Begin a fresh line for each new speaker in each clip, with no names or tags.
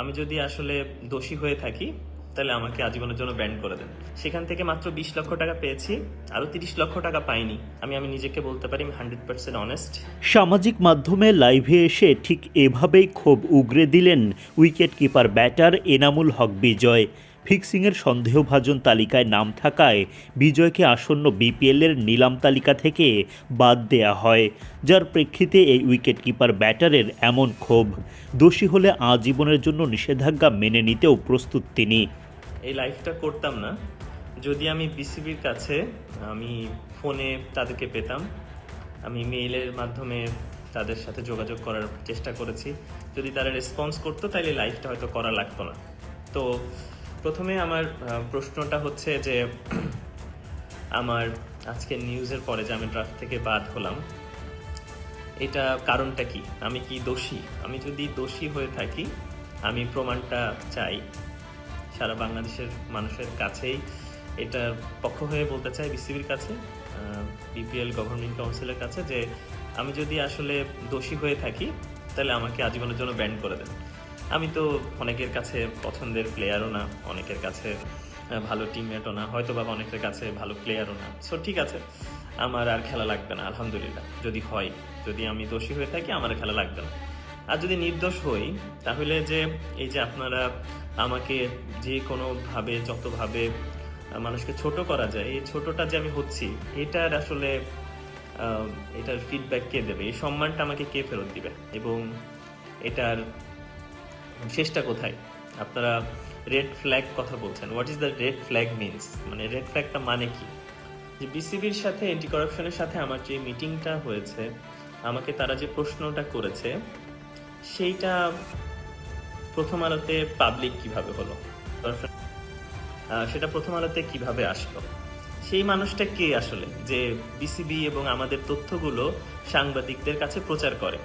আমি যদি আসলে দোষী হয়ে থাকি, তাহলে আমাকে আজীবনের জন্য ব্যান্ড করে দেন। সেখান থেকে মাত্র বিশ লক্ষ টাকা পেয়েছি, আরও তিরিশ লক্ষ টাকা পাইনি। আমি আমি নিজেকে বলতে পারি হান্ড্রেড পার্সেন্ট অনেস্ট
সামাজিক মাধ্যমে লাইভে এসে ঠিক এভাবেই ক্ষোভ উগরে দিলেন wicket keeper batter Enamul Haque Bijoy. ফিক্সিংয়ের সন্দেহভাজন তালিকায় নাম থাকায় বিজয়কে আসন্ন বিপিএলের নিলাম তালিকা থেকে বাদ দেয়া হয়, যার প্রেক্ষিতে এই উইকেট কিপার ব্যাটারের এমন ক্ষোভ। দোষী হলে আজীবনের জন্য নিষেধাজ্ঞা মেনে নিতেও প্রস্তুত তিনি।
এই লাইফটা করতাম না। যদি আমি বিসিবির কাছে আমি ফোনে তাদেরকে পেতাম, আমি মেইলের মাধ্যমে তাদের সাথে যোগাযোগ করার চেষ্টা করেছি। যদি তারা রেসপন্স করতো, তাহলে লাইফটা হয়তো করা লাগতো না। তো প্রথমে আমার প্রশ্নটা হচ্ছে যে, আমার আজকে নিউজের পরে যে আমি ড্রাফট থেকে বাদ হলাম, এটা কারণটা কি? আমি কি দোষী? আমি যদি দোষী হয়ে থাকি, আমি প্রমাণটা চাই। সারা বাংলাদেশের মানুষের কাছেই এটার পক্ষ হয়ে বলতে চাই বিসিবির কাছে বিপিএল গভর্নিং কাউন্সিলের কাছে যে, আমি যদি আসলে দোষী হয়ে থাকি, তাহলে আমাকে আজীবনের জন্য ব্যান্ড করে দেন। আমি তো অনেকের কাছে পছন্দের প্লেয়ারও না, অনেকের কাছে ভালো টিমমেটও না হয়তো বা অনেকের কাছে ভালো প্লেয়ারও না। সো ঠিক আছে, আমার আর খেলা লাগবে না, আলহামদুলিল্লাহ। যদি হয়, যদি আমি দোষী হয়ে থাকি, আমার খেলা লাগবে না। আর যদি নির্দোষ হই, তাহলে যে এই যে আপনারা আমাকে যে কোনোভাবে যতভাবে মানুষকে ছোট করা যায়, এই ছোটটা যে আমি হচ্ছি, এটার আসলে এটার ফিডব্যাক কে দেবে? এই সম্মানটা আমাকে কে ফেরত দিবে? এবং এটার শেষটা কোথায়? আপনারা রেড ফ্ল্যাগ কথা বলছেন। What is the red flag means মানে রেড ফ্ল্যাগটা মানে কি? যে বিসিবির সাথে অ্যান্টি করাপশনের সাথে আমার যে মিটিংটা হয়েছে, আমাকে তারা যে প্রশ্নটা করেছে, সেইটা প্রথম আলোতে পাবলিক কীভাবে হলো? সেটা প্রথম আলোতে কীভাবে আসলো? সেই মানুষটা কে আসলে? যে বিসিবি এবং আমাদের তথ্যগুলো সাংবাদিকদের কাছে প্রচার করে।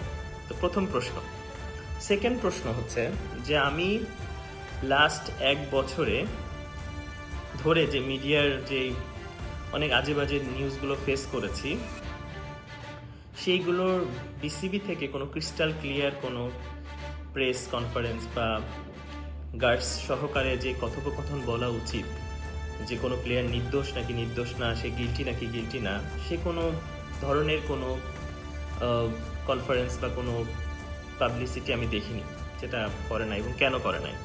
তো প্রথম প্রশ্ন। সেকেন্ড প্রশ্ন হচ্ছে যে আমি লাস্ট এক বছরে ধরে যে মিডিয়ার যে অনেক আজে বাজে নিউজগুলো ফেস করেছি, সেইগুলোর বিসিবি থেকে কোনো ক্রিস্টাল ক্লিয়ার কোনো প্রেস কনফারেন্স বা গার্ডস সহকারে যে কথোপকথন বলা উচিত, যে কোনো প্লেয়ার নির্দোষ নাকি নির্দোষ না, সে গিলটি নাকি গিলটি না, সে কোনো ধরনের কোনো কনফারেন্স বা কোনো পাবলিসিটি আমি দেখিনি যেটা করে না এবং কেন করে নাই।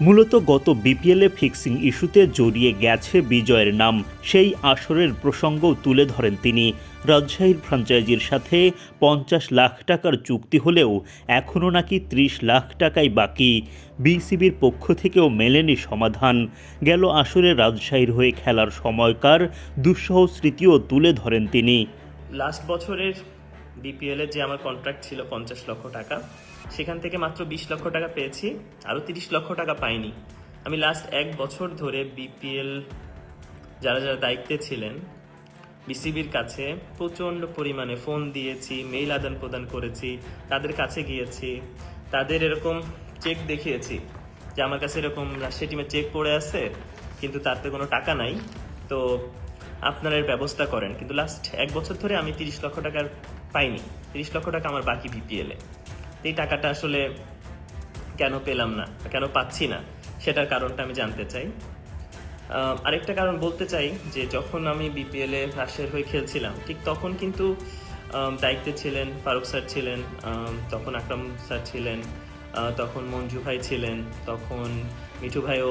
মূলত গত বিপিএলে ফিক্সিং ইস্যুতে জড়িয়ে গেছে বিজয়ের নাম সেই আসরের প্রসঙ্গও তুলে ধরেন তিনি। রাজশাহীর ফ্র্যাঞ্চাইজির সাথে পঞ্চাশ লাখ টাকার চুক্তি হলেও এখনও নাকি ত্রিশ লাখ টাকাই বাকি। বিসিবির পক্ষ থেকেও মেলেনি সমাধান। গেল আসরে রাজশাহীর হয়ে খেলার সময়কার দুঃসহ স্মৃতিও তুলে ধরেন তিনি।
লাস্ট বছরের বিপিএল এর যে আমার কন্ট্রাক্ট ছিল পঞ্চাশ লক্ষ টাকা, সেখান থেকে মাত্র বিশ লক্ষ টাকা পেয়েছি, আরও তিরিশ লক্ষ টাকা পাইনি। আমি লাস্ট এক বছর ধরে বিপিএল যারা যারা দায়িত্বে ছিলেন বিসিবির কাছে প্রচণ্ড পরিমাণে ফোন দিয়েছি মেইল আদান প্রদান করেছি, তাদের কাছে গিয়েছি, তাদের এরকম চেক দেখিয়েছি যে আমার কাছে এরকম রাজশাহী টিমের চেক পড়ে আছে, কিন্তু তাতে কোনো টাকা নাই। তো আপনারা এর ব্যবস্থা করেন। কিন্তু লাস্ট এক বছর ধরে আমি তিরিশ লক্ষ টাকার পাইনি। তিরিশ লক্ষ টাকা আমার বাকি বিপিএলে এই টাকাটা আসলে কেন পেলাম না কেন পাচ্ছি না, সেটার কারণটা আমি জানতে চাই। আরেকটা কারণ বলতে চাই যে, যখন আমি বিপিএল এ রাজশাহীর হয়ে খেলছিলাম, ঠিক তখন কিন্তু দায়িত্বে ছিলেন, ফারুক স্যার ছিলেন তখন আকরাম স্যার ছিলেন তখন মঞ্জু ভাই ছিলেন, তখন মিঠু ভাইও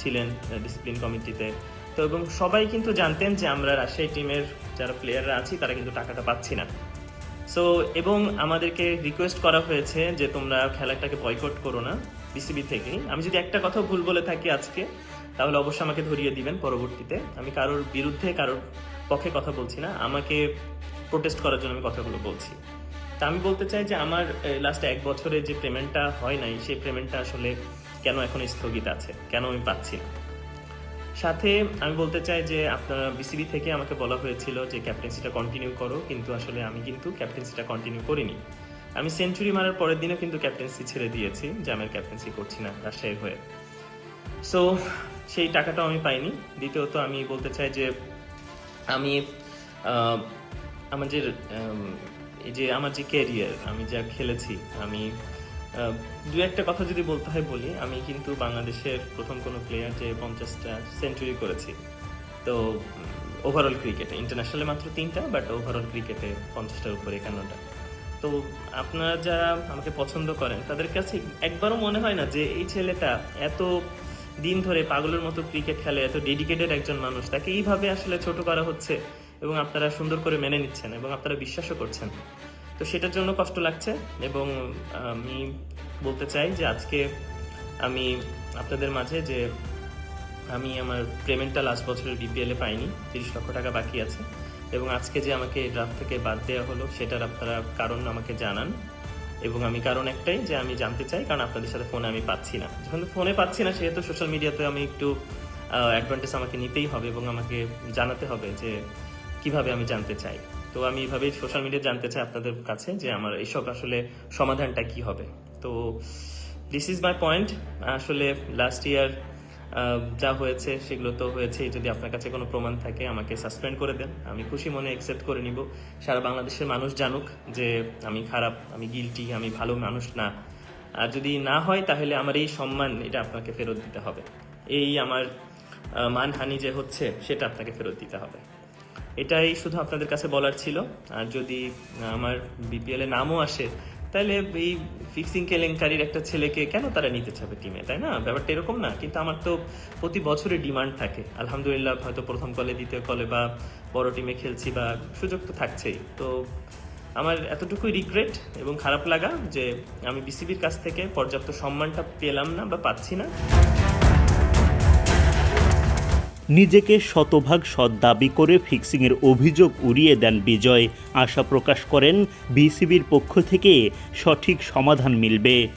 ছিলেন ডিসিপ্লিন কমিটিতে তো এবং সবাই কিন্তু জানতেন যে, আমরা রাজশাহী টিমের যারা প্লেয়াররা আছি, তারা কিন্তু টাকাটা পাচ্ছি না। সো এবং আমাদেরকে রিকোয়েস্ট করা হয়েছে যে তোমরা খেলাটাকে বয়কট করো না বিসিবি থেকেই। আমি যদি একটা কথা ভুল বলে থাকি আজকে, তাহলে অবশ্যই আমাকে ধরিয়ে দিবেন পরবর্তীতে। আমি কারোর বিরুদ্ধে, কারোর পক্ষে কথা বলছি না। আমাকে প্রোটেস্ট করার জন্য আমি কথাগুলো বলছি। তা আমি বলতে চাই যে আমার লাস্ট এক বছরে যে পেমেন্টটা হয় নাই, সেই পেমেন্টটা আসলে কেন এখন স্থগিত আছে? কেন আমি পাচ্ছি না? সাথে আমি বলতে চাই যে আপনারা বিসিবি থেকে আমাকে বলা হয়েছিল যে ক্যাপ্টেন্সিটা কন্টিনিউ করো, কিন্তু আসলে আমি কিন্তু ক্যাপ্টেন্সিটা কন্টিনিউ করিনি। আমি সেঞ্চুরি মারার পরের দিনও কিন্তু ক্যাপ্টেন্সি ছেড়ে দিয়েছি, যে আমি ক্যাপ্টেন্সি করছি না, রাজশাহীর হয়ে। সো সেই টাকাটাও আমি পাইনি। দ্বিতীয়ত আমি বলতে চাই যে আমি আমার যে এই যে আমার যে ক্যারিয়ার আমি যা খেলেছি, আমি দু একটা কথা যদি বলতে হয় বলি, আমি কিন্তু বাংলাদেশের প্রথম কোনো প্লেয়ার যে পঞ্চাশটা সেঞ্চুরি করেছি। তো ওভারঅল ক্রিকেটে ইন্টারন্যাশনালে মাত্র তিনটা বাট ওভারঅল ক্রিকেটে পঞ্চাশটার উপরে একান্নটা। তো, আপনারা যারা আমাকে পছন্দ করেন, তাদের কাছে একবারও মনে হয় না যে এই ছেলেটা এত দিন ধরে পাগলের মতো ক্রিকেট খেলে, এত ডেডিকেটেড একজন মানুষ, তাকে এইভাবে আসলে ছোট করা হচ্ছে এবং আপনারা সুন্দর করে মেনে নিচ্ছেন এবং আপনারা বিশ্বাসও করছেন। তো সেটার জন্য কষ্ট লাগছে এবং, আমি বলতে চাই যে আজকে আমি আপনাদের মাঝে যে আমি আমার পেমেন্টটা লাস্ট বছরের বিপিএলে পাইনি, তিরিশ লক্ষ টাকা বাকি আছে, এবং আজকে যে আমাকে ড্রাফট থেকে বাদ দেওয়া হলো সেটার আপনারা কারণ আমাকে জানান। এবং আমি কারণ একটাই যে আমি জানতে চাই, কারণ আপনাদের সাথে ফোনে আমি পাচ্ছি না। যখন ফোনে পাচ্ছি না সেহেতু সোশ্যাল মিডিয়াতে আমি একটু অ্যাডভান্টেজ আমাকে নিতেই হবে এবং আমাকে জানাতে হবে যে কীভাবে আমি জানতে চাই? তো আমি এইভাবেই সোশ্যাল মিডিয়া জানতে চাই আপনাদের কাছে যে আমার এইসব আসলে সমাধানটা কি হবে। তো দিস ইজ মাই পয়েন্ট আসলে লাস্ট ইয়ার যা হয়েছে সেগুলো তো হয়েছে যদি আপনার কাছে কোনো প্রমাণ থাকে, আমাকে সাসপেন্ড করে দেন। আমি খুশি মনে অ্যাকসেপ্ট করে নিব। সারা বাংলাদেশের মানুষ জানুক যে আমি খারাপ, আমি গিলটি আমি ভালো মানুষ না। আর যদি না হয়, তাহলে আমার এই সম্মান, এটা আপনাকে ফেরত দিতে হবে। এই আমার মানহানি যে হচ্ছে, সেটা আপনাকে ফেরত দিতে হবে। এটাই শুধু আপনাদের কাছে বলার ছিল। আর যদি আমার বিপিএল নামও আসে, তাহলে এই ফিক্সিং কেলেঙ্কারির একটা ছেলেকে কেন তারা নিতে চাবে টিমে তাই না? ব্যাপারটা এরকম না, কিন্তু আমার তো প্রতি বছরে ডিমান্ড থাকে। আলহামদুলিল্লাহ, হয়তো প্রথম কলে দ্বিতীয় কলে বা বড় টিমে খেলছি বা সুযোগ তো থাকছেই। তো আমার এতটুকুই রিগ্রেট এবং খারাপ লাগা যে আমি বিসিবির কাছ থেকে পর্যাপ্ত সম্মানটা পেলাম না বা পাচ্ছি না।
নিজেকে শতভাগ সৎ দাবি করে ফিক্সিংয়ের অভিযোগ উড়িয়ে দেন বিজয়। আশা প্রকাশ করেন, বিসিবির পক্ষ থেকে সঠিক সমাধান মিলবে।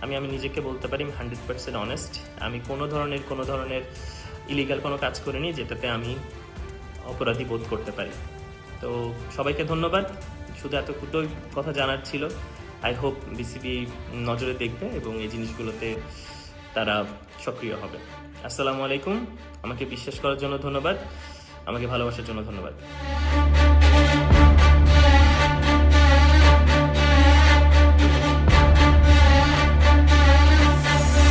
আমি আমি নিজেকে বলতে পারি হান্ড্রেড পার্সেন্ট অনেস্ট আমি কোনো ধরনের কোনো ধরনের ইলিগাল কোনো কাজ করিনি যেটাতে আমি অপরাধী বোধ করতে পারি। তো সবাইকে ধন্যবাদ। শুধু এতটুকুই কথা জানার ছিল। আই হোপ বিসিবি নজরে দেখবে এবং এই জিনিসগুলোতে তারা সক্রিয় হবে। আসসালামু আলাইকুম। আমাকে বিশ্বাস করার জন্য ধন্যবাদ। আমাকে ভালোবাসার জন্য ধন্যবাদ।